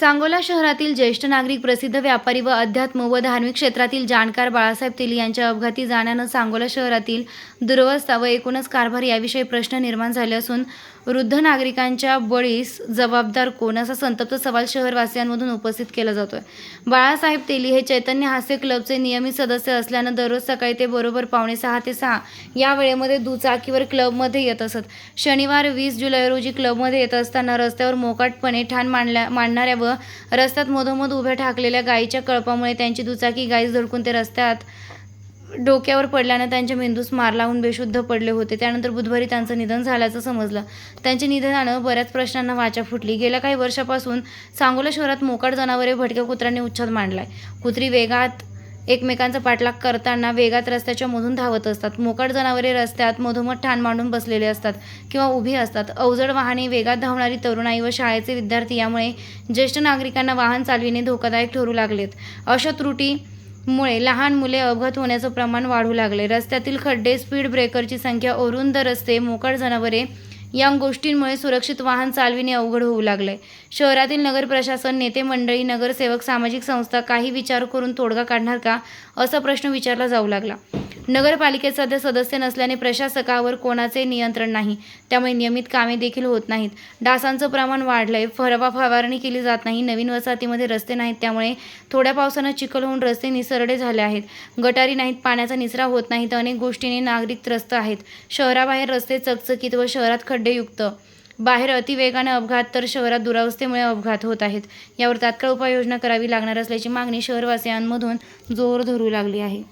सांगोला शहरातील ज्येष्ठ नागरिक प्रसिद्ध व्यापारी व अध्यात्म व धार्मिक क्षेत्रातील जाणकार बाळासाहेब तेली यांच्या अपघाती जाण्यानं सांगोला शहरातील दुरवस्था व एकूणच कारभार याविषयी प्रश्न निर्माण झाले असून वृद्ध नागरिकांच्या बळीस जबाबदार कोण असा संतप्त सवाल शहरवासियांमधून उपस्थित केला जातोय. बाळासाहेब तेली हे चैतन्य हास्य क्लबचे नियमित सदस्य असल्यानं दररोज सकाळी ते बरोबर पावणे सहा ते सहा या वेळेमध्ये दुचाकीवर क्लबमध्ये येत असत. शनिवार वीस जुलै रोजी क्लबमध्ये येत असताना रस्त्यावर मोकाटपणे ठाण मांडल्या मांडणाऱ्या व रस्त्यात मधोमध उभ्या ठाकलेल्या गायीच्या कळपामुळे त्यांची दुचाकी गायीस धडकून ते रस्त्यात डोक्यावर पडल्यानं त्यांच्या मेंदूस मार लावून बेशुद्ध पडले होते. त्यानंतर बुधवारी त्यांचं निधन झाल्याचं समजलं. त्यांच्या निधनानं बऱ्याच प्रश्नांना वाचा फुटली. गेल्या काही वर्षापासून सांगोला शहरात मोकाट जनावरे भटक्या कुत्र्यांनी उच्छाद मांडलाय. कुत्री वेगात एकमेकांचा पाठलाग करताना वेगात रस्त्याच्या मधून धावत असतात. मोकाट जनावरे रस्त्यात मधोमध ठाण मांडून बसलेले असतात किंवा उभी असतात. अवजड वाहने वेगात धावणारी तरुणाई व शाळेचे विद्यार्थी यामुळे ज्येष्ठ नागरिकांना वाहन चालविणे धोकादायक ठरू लागलेत. अशा त्रुटी मुळे लहान मुले अपघात होण्याचं प्रमाण वाढू लागले. रस्त्यातील खड्डे स्पीड ब्रेकरची संख्या अरुंद रस्ते मोकळ जनावरे या गोष्टींमुळे सुरक्षित वाहन चालविणे अवघड होऊ लागले शहरातील नगर प्रशासन नेते मंडळी नगरसेवक सामाजिक संस्था काही विचार करून तोडगा काढणार का? असा प्रश्न विचारला जाऊ लागला. नगरपालिकेत सध्या सदस्य नसल्याने प्रशासकावर कोणाचे नियंत्रण नाही. त्यामुळे नियमित कामे देखील होत नाहीत. डासांचं प्रमाण वाढलंय. फरवा फवारणी केली जात नाही. नवीन वसाहतीमध्ये रस्ते नाहीत. त्यामुळे थोड्या पावसानं चिखल होऊन रस्ते निसरडे झाले आहेत. गटारी नाहीत. पाण्याचा निचरा होत नाही. तर अनेक गोष्टींनी नागरिक त्रस्त आहेत. शहराबाहेर रस्ते चकचकीत व शहरात खड्डेयुक्त. बाहेर अतिवेगाने अपघात तर शहरात दुरावस्थेमुळे अपघात होत आहेत. यावर तात्काळ उपाययोजना करावी लागणार असल्याची मागणी शहरवासियांमधून जोर धरू लागली आहे.